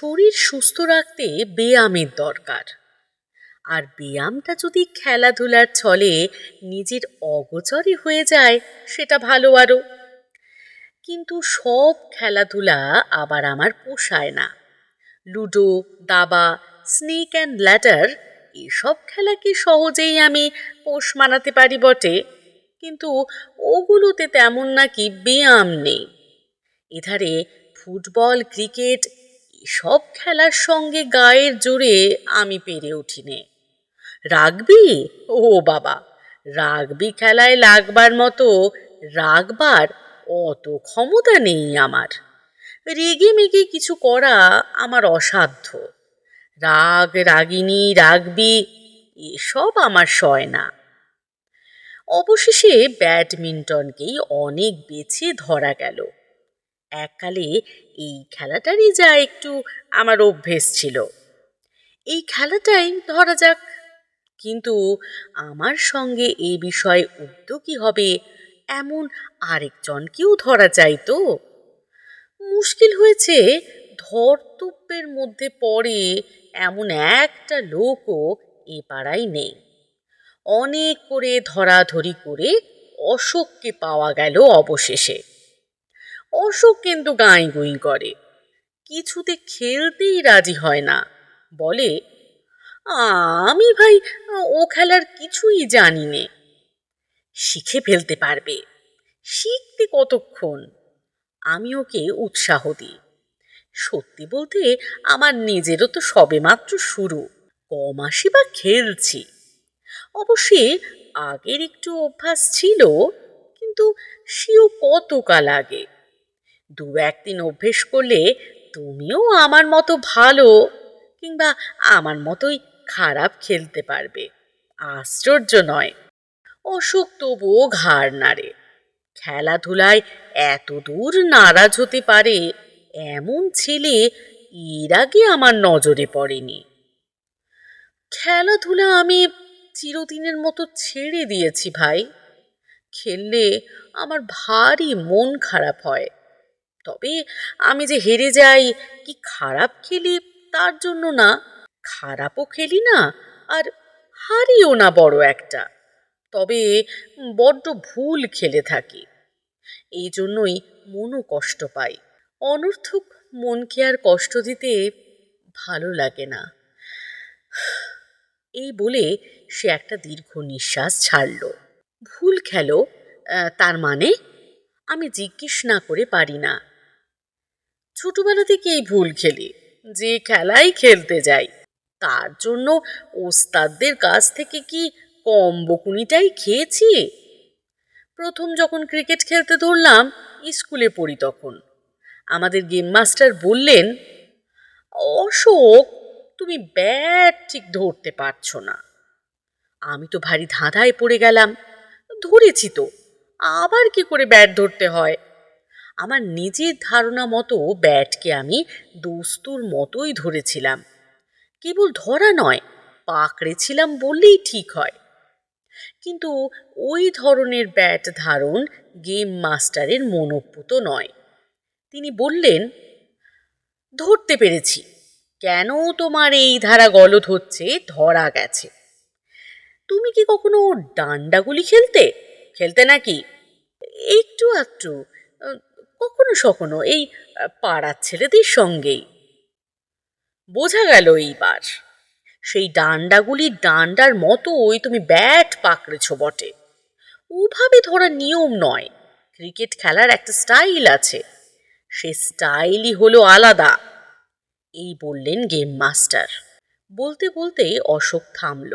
শরীর সুস্থ রাখতে ব্যায়ামের দরকার। আর ব্যায়ামটা যদি খেলাধুলার ছলে নিজের অগোচরে হয়ে যায়, সেটা ভালো আরও কিন্তু সব খেলাধুলা আবার আমার পোষায় না। লুডো, দাবা, স্নেক অ্যান্ড ল্যাডার এসব খেলাকে সহজেই আমি পোষ মানাতে পারি বটে? কিন্তু ওগুলোতে তেমন নাকি ব্যায়াম নেই। এধারে ফুটবল, ক্রিকেট এসব খেলার সঙ্গে গায়ের জোরে আমি পেরে উঠিনে। রাগবি? ও বাবা, রাগবি খেলায় লাগবার মতো রাগবার অত ক্ষমতা নেই আমার। রেগে মেগে কিছু করা আমার অসাধ্য। রাগ, রাগিনী, রাগবি, এসব আমার সয় না। অবশেষে ব্যাডমিন্টনকেই অনেক বেছে ধরা গেল। এককালে এই খেলাটারই যা একটু আমার অভ্যেস ছিল। এই খেলাটাই ধরা যাক। কিন্তু আমার সঙ্গে এই বিষয়ে উদ্যোগী হবে এমন আরেকজনকেও ধরা যায় তো। মুশকিল হয়েছে ধর্তব্যের মধ্যে পড়ে এমন একটা লোকও এ পাড়ায় নেই। অনেক করে ধরাধরি করে অশোককে পাওয়া গেল অবশেষে। অশোক কিন্তু গাঁই গুঁই করে। কিছুতে খেলতেই রাজি হয় না। বলে, আমি ভাই, ও খেলার কিছুই জানি নে। শিখে ফেলতে পারবে। শিখতে কতক্ষণ? আমি ওকে উৎসাহ দিই। সত্যি বলতে, আমার নিজেরও তো সবেমাত্র শুরু। কমাসি বা খেলছি। অবশ্যই আগের একটু অভ্যাস ছিল, কিন্তু সেও কতকাল আগে দু একদিন অভ্যেস করলে তুমিও আমার মতো ভালো কিংবা আমার মতোই খারাপ খেলতে পারবে। আশ্চর্য নয়। অসুখ তবুও ঘাড় নাড়ে। খেলাধুলায় এত দূর নারাজ হতে পারে এমন ছেলে এর আগে আমার নজরে পড়েনি। খেলাধুলা আমি চিরদিনের মতো ছেড়ে দিয়েছি ভাই। খেললে আমার ভারী মন খারাপ হয়। তবে আমি যে হেরে যাই, কি খারাপ খেলি? তার জন্য না। খারাপও খেলি না, আর হারিও না বড় একটা। তবে বড্ড ভুল খেলে থাকি। এই জন্যই মনও কষ্ট পাই। অনর্থক মনকে আর কষ্ট দিতে ভালো লাগে না। এই বলে সে একটা দীর্ঘ নিঃশ্বাস ছাড়ল। ভুল খেলো তার মানে? আমি জিজ্ঞেস না করে পারি না। ছোটবেলা থেকেই ভুল খেলি, যে খেলাই খেলতে যাই। তার জন্য ওস্তাদদের কাছ থেকে কি কম বকুনিটাই খেয়েছি? প্রথম যখন ক্রিকেট খেলতে ধরলাম, স্কুলে পড়ি তখন। আমাদের গেম মাস্টার বললেন, অশোক, তুমি ব্যাট ঠিক ধরতে পারছ না। আমি তো ভারী ধাঁধায় পড়ে গেলাম। ধরেছি তো, আবার কি করে ব্যাট ধরতে হয়? আমার নিজের ধারণা মতো ব্যাটকে আমি দোস্তুর মতোই ধরেছিলাম। কেবল ধরা নয় পাকড়েছিলাম বললেই ঠিক হয়। কিন্তু ওই ধরনের ব্যাট ধারণ গেম মাস্টারের মনোপুত নয়। তিনি বললেন, ধরতে পেরেছি। কেন তোমার এই ধারা গলদ হচ্ছে? ধরা গেছে। তুমি কি কখনো ডান্ডাগুলি খেলতে? খেলতে নাকি? একটু আধটু। কখনো সখনো এই পাড়ার ছেলেদের সঙ্গেই। বোঝা গেল এইবার, সেই ডান্ডাগুলি ডান্ডার মতোই তুমি ব্যাট পাকড়েছ বটে। ওভাবে ধরার নিয়ম নয়, ক্রিকেট খেলার একটা স্টাইল আছে, সে স্টাইলই হলো আলাদা। এই বললেন গেম মাস্টার। বলতে বলতে অশোক থামল।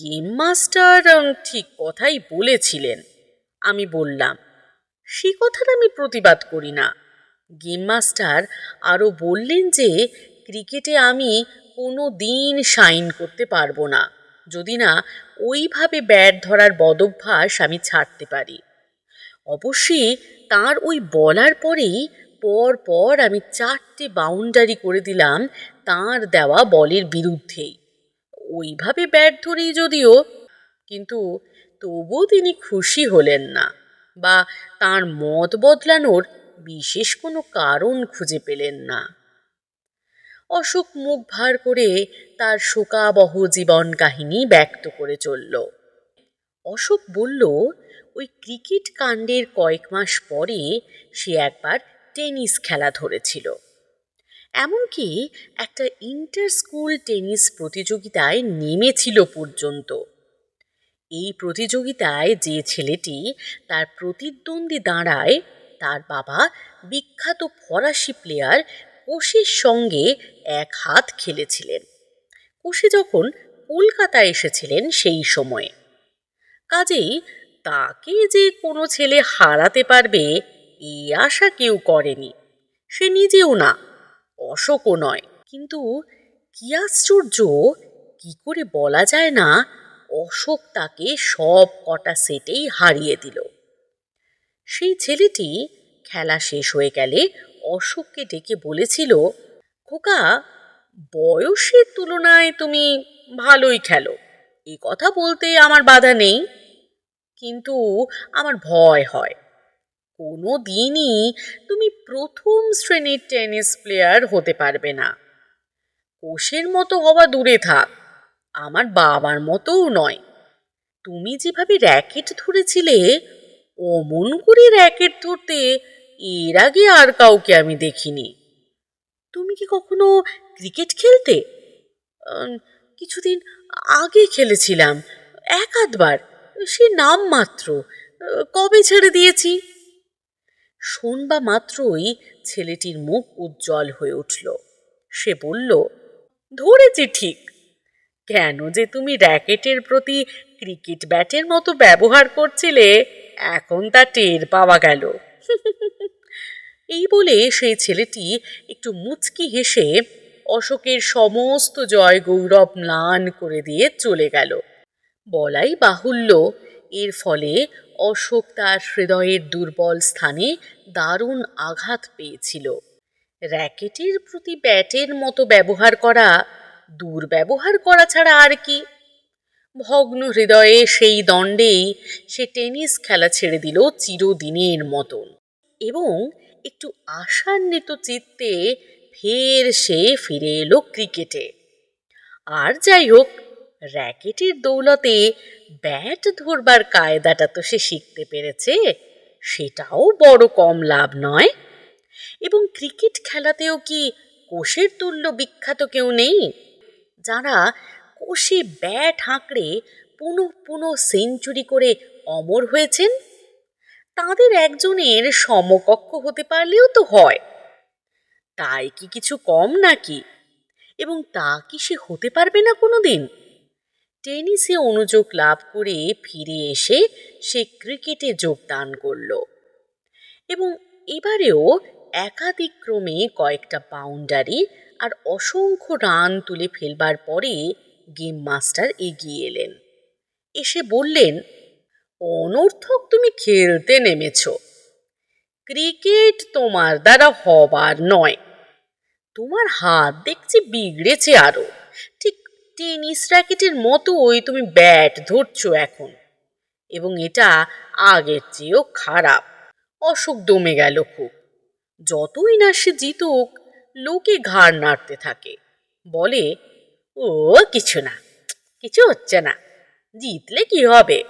গেম মাস্টার ঠিক কথাই বলেছিলেন, আমি বললাম সে কথাটা আমি প্রতিবাদ করি না। গেম মাস্টার আরও বললেন যে, ক্রিকেটে আমি কোনো দিন সাইন করতে পারব না। যদি না, ওইভাবে ব্যাট ধরার বদভ্যাস আমি ছাড়তে পারি। অবশ্যই তার ওই বলার পরেই পর পর আমি চারটে বাউন্ডারি করে দিলাম তার দেওয়া বলের বিরুদ্ধেই। ওইভাবে ব্যাট ধরেই যদিও, কিন্তু তবু তিনি খুশি হলেন না। বা তার মত বদলানোর বিশেষ কোনো কারণ খুঁজে পেলেন না। অশোক মুখ ভার করে তার শোকাবহ জীবন কাহিনী ব্যক্ত করে চলল। অশোক বলল, ওই ক্রিকেট কাণ্ডের কয়েক মাস পরে সে একবার টেনিস খেলা ধরেছিল। এমনকি একটা ইন্টার স্কুল টেনিস প্রতিযোগিতায় নেমেছিল পর্যন্ত। এই প্রতিযোগিতায় যে ছেলেটি তার প্রতিদ্বন্দ্বী দাঁড়ায়, তার বাবা বিখ্যাত ফরাসি প্লেয়ার কোষের সঙ্গে এক হাত খেলেছিলেন। কোষে যখন কলকাতায় এসেছিলেন সেই সময়ে। কাজেই তাকে যে কোনো ছেলে হারাতে পারবে, এই আশা কেউ করেনি। সে নিজেও না, অশোকও নয়। কিন্তু কি আশ্চর্য, কি করে বলা যায় না অশোক তাকে সব কটা সেটেই হারিয়ে দিল। সেই ছেলেটি খেলা শেষ হয়ে গেলে অশোককে ডেকে বলেছিল, খোকা, বয়সের তুলনায় তুমি ভালোই খেলো। এই কথা বলতে আমার বাধা নেই। কিন্তু আমার ভয় হয়। কোনো দিনই তুমি প্রথম শ্রেণির টেনিস প্লেয়ার হতে পারবে না। কোষের মতো হওয়া দূরে থাক। আমার বাবার মতোও নয়। তুমি যেভাবে র্যাকেট ধরেছিলে, অমন করে র্যাকেট ধরতে এর আগে আর কাউকে আমি দেখিনি। তুমি কি কখনো ক্রিকেট খেলতে? কিছুদিন আগে খেলেছিলাম এক আধবার সে নাম মাত্র, কবে ছেড়ে দিয়েছি? শোনবা মাত্রই ছেলেটির মুখ উজ্জ্বল হয়ে উঠল। সে বলল, ধরেছি ঠিক কেন যে তুমি র্যাকেটের প্রতি ক্রিকেট ব্যাটের মতো ব্যবহার করছিলে, এখন তা টের পাওয়া গেল। এই বলে সেই ছেলেটি একটু মুচকি হেসে অশোকের সমস্ত জয় গৌরব ম্লান করে দিয়ে চলে গেল। বলাই বাহুল্য, এর ফলে অশোক তার হৃদয়ের দুর্বল স্থানে দারুণ আঘাত পেয়েছিল। র্যাকেটের প্রতি ব্যাটের মতো ব্যবহার করা দুর্ব্যবহার করা ছাড়া আর কি। ভগ্ন হৃদয়ে সেই দণ্ডেই সে টেনিস খেলা ছেড়ে দিল চিরদিনের মতন এবং একটু আশান্বিত চিত্তে ফের সে ফিরে এলো ক্রিকেটে। আর যাই হোক, র্যাকেটের দৌলতে ব্যাট ধরবার কায়দাটা তো সে শিখতে পেরেছে, সেটাও বড় কম লাভ নয়। এবং ক্রিকেট খেলাতেও কি কোষের তুল্য বিখ্যাত কেউ নেই? যারা কোষে ব্যাট হাঁকড়ে পুনঃ পুনঃ সেঞ্চুরি করে অমর হয়েছেন, তাদের একজনের সমকক্ষ হতে পারলেও তো হয়। তাই কি কিছু কম নাকি? এবং তা কি সে হতে পারবে না কোনো দিন টেনিসে অনুযোগ লাভ করে ফিরে এসে সে ক্রিকেটে যোগদান করল। এবং এবারেও একাদিক্রমে কয়েকটা বাউন্ডারি আর অসংখ্য রান তুলে ফেলবার পরে গেম মাস্টার এগিয়ে এলেন। এসে বললেন, অনর্থক তুমি খেলতে নেমেছ। ক্রিকেট তোমার দ্বারা হবার নয়। তোমার হাত দেখছি বিগড়েছে আরও। ঠিক টেনিস র্যাকেটের মতোই তুমি ব্যাট ধরছো এখন। এবং এটা আগের চেয়েও খারাপ। অসুখ দমে গেল খুব। যতই না সে জিতুক লোকে ঘাড় নাড়তে থাকে। বলে, ও, কিছু না, কিছু হচ্ছে না, জিতলে কি হবে?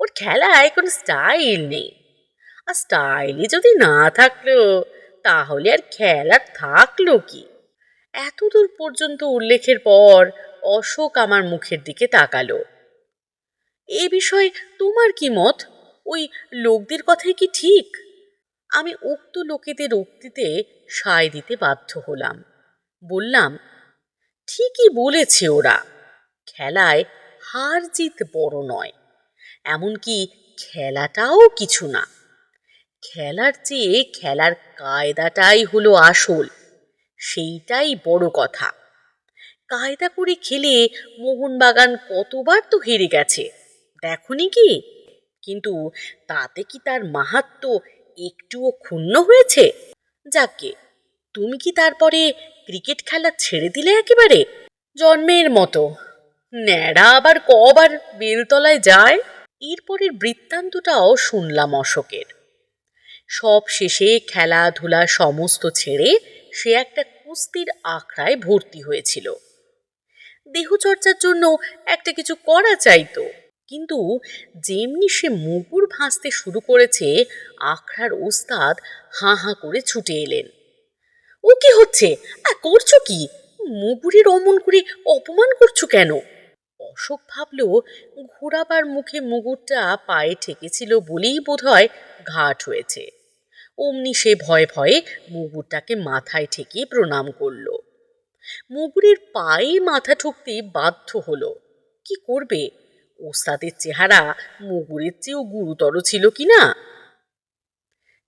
ওর খেলায় কোনো স্টাইল নেই। আর স্টাইলই যদি না থাকল তাহলে আর খেলার থাকল কি? এতদূর পর্যন্ত উল্লেখের পর অশোক আমার মুখের দিকে তাকালো। এ বিষয়ে তোমার কি মত? ওই লোকদের কথাই কি ঠিক? আমি উক্ত লোকেদের উক্তিতে সায় দিতে বাধ্য হলাম। বললাম, ঠিকই বলেছে ওরা। খেলায় হার জিত বড় নয়। এমনকি খেলাটাও কিছু না। খেলার চেয়ে খেলার কায়দাটাই হলো আসল। সেইটাই বড় কথা। কায়দা করে খেলে মোহনবাগান কতবার তো হেরে গেছে। দেখনি কি? কিন্তু তাতে কি তার মাহাত্ম একটুও ক্ষুণ্ণ হয়েছে? যাকে, তুমি কি তারপরে ক্রিকেট খেলা ছেড়ে দিলে একেবারে? জন্মের মতো। ন্যাড়া আবার কবার বেলতলায় যায়? এরপরের বৃত্তান্তটাও শুনলাম অশোকের। সব শেষে খেলাধুলা সমস্ত ছেড়ে সে একটা কুস্তির আখড়ায় ভর্তি হয়েছিল। দেহচর্চার জন্য একটা কিছু করা চাইতো কিন্তু যেমনি সে মুগুর ভাসতে শুরু করেছে, আখড়ার ওস্তাদ হাঁ হাঁ করে ছুটে এলেন। ও কি হচ্ছে? আ করছ কি? মুগুরের অমন করে অপমান করছ কেন? অশোক ভাবল ঘোরাবার মুখে মুগুরটা পায়ে ঠেকেছিল বলেই বোধহয় ঘাট হয়েছে। অমনি সে ভয়ে ভয়ে মুগুরটাকে মাথায় ঠেকিয়ে প্রণাম করল। মুগুরের পায়ে মাথা ঠুকতে বাধ্য হলো। কি করবে? ওস্তাদের চেহারা মুগুরের চেয়েও গুরুতর ছিল কি না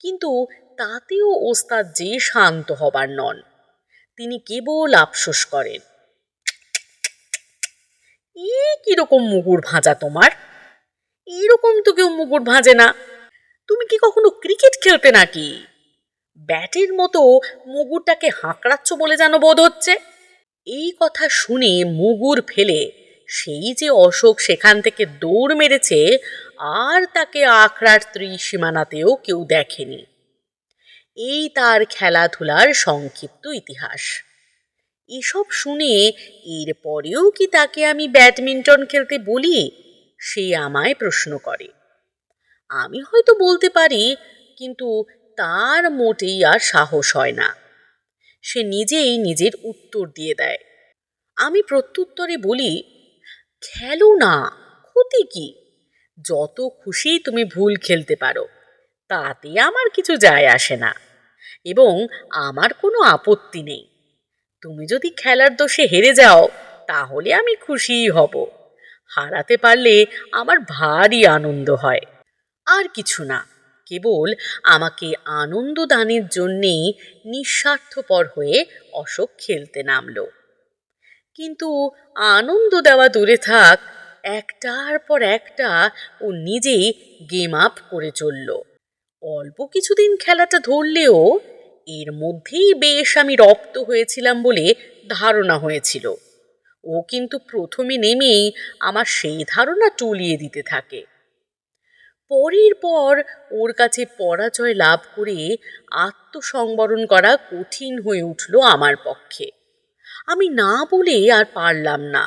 কিন্তু তাতেও ওস্তাদ যে শান্ত হবার নন। তিনি কেবল আফসোস করেন। এ কীরকম মুগুর ভাজা তোমার? এরকম তো কেউ মুগুর ভাজে না। তুমি কি কখনো ক্রিকেট খেলতে নাকি? ব্যাটের মতো মুগুরটাকে হাঁকড়াচ্ছ বলে যেন বোধ হচ্ছে। এই কথা শুনে মুগুর ফেলে সেই যে অশোক সেখান থেকে দৌড় মেরেছে, আর তাকে আখড়ার ত্রিসীমানাতেও কেউ দেখেনি। এই তার খেলাধুলার সংক্ষিপ্ত ইতিহাস। এসব শুনে এরপরেও কি তাকে আমি ব্যাডমিন্টন খেলতে বলি, সে আমায় প্রশ্ন করে। আমি হয়তো বলতে পারি, কিন্তু তার মোটেই আর সাহস হয় না। সে নিজেই নিজের উত্তর দিয়ে দেয়। আমি প্রত্যুত্তরে বলি খেলো না, ক্ষতি কি? যত খুশি তুমি ভুল খেলতে পারো, তাতে আমার কিছু যায় আসে না এবং আমার কোনো আপত্তি নেই। তুমি যদি খেলার দোষে হেরে যাও, তাহলে আমি খুশিই হব। হারাতে পারলে আমার ভারী আনন্দ হয়। আর কিছু না, কেবল আমাকে আনন্দ দানের জন্যেই নিঃস্বার্থপর হয়ে অশোক খেলতে নামলো। কিন্তু আনন্দ দেওয়া দূরে থাক, একটার পর একটা ও নিজেই গেম আপ করে চলল। অল্প কিছুদিন খেলাটা ধরলেও এর মধ্যেই বেশ আমি রপ্ত হয়েছিলাম বলে ধারণা হয়েছিল। ও কিন্তু প্রথমে নেমেই আমার সেই ধারণা টলিয়ে দিতে থাকে। পরের পর ওর কাছে পরাজয় লাভ করে আত্মসংবরণ করা কঠিন হয়ে উঠল আমার পক্ষে। আমি না বলে আর পারলাম না।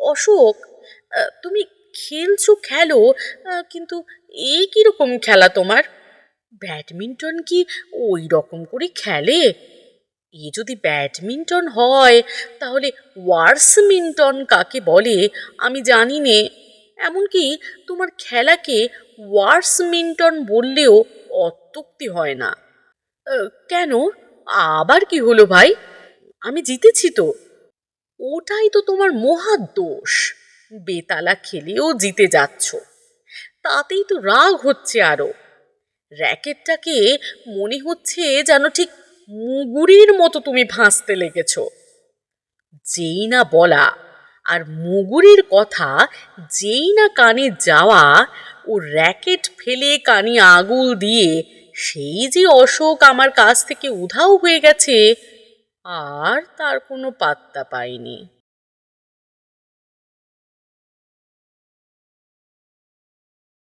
অশোক তুমি খেলছো, খেলো কিন্তু এই কীরকম খেলা তোমার? ব্যাডমিন্টন কি ওই রকম করে খেলে? এ যদি ব্যাডমিন্টন হয়, তাহলে ওয়ার্সমিন্টন কাকে বলে আমি জানি নে। এমনকি তোমার খেলাকে ওয়ার্সমিন্টন বললেও অত্যুক্তি হয় না। কেন? আবার কি হলো ভাই? আমি জিতেছি তো। ওটাই তো তোমার মহা দোষ। বেতালা খেলেও জিতে যাচ্ছ। তাতেই তো রাগ হচ্ছে আরও। র্যাকেটটাকে মনে হচ্ছে যেন ঠিক মুগুরির মতো তুমি ভাসতে লেগেছ। যেই না বলা আর মুগুরির কথা যেই না কানে যাওয়া, ও র্যাকেট ফেলে কানে আগুল দিয়ে সেই যে অশোক আমার কাছ থেকে উধাও হয়ে গেছে আর তার কোনো পাত্তা পাইনি।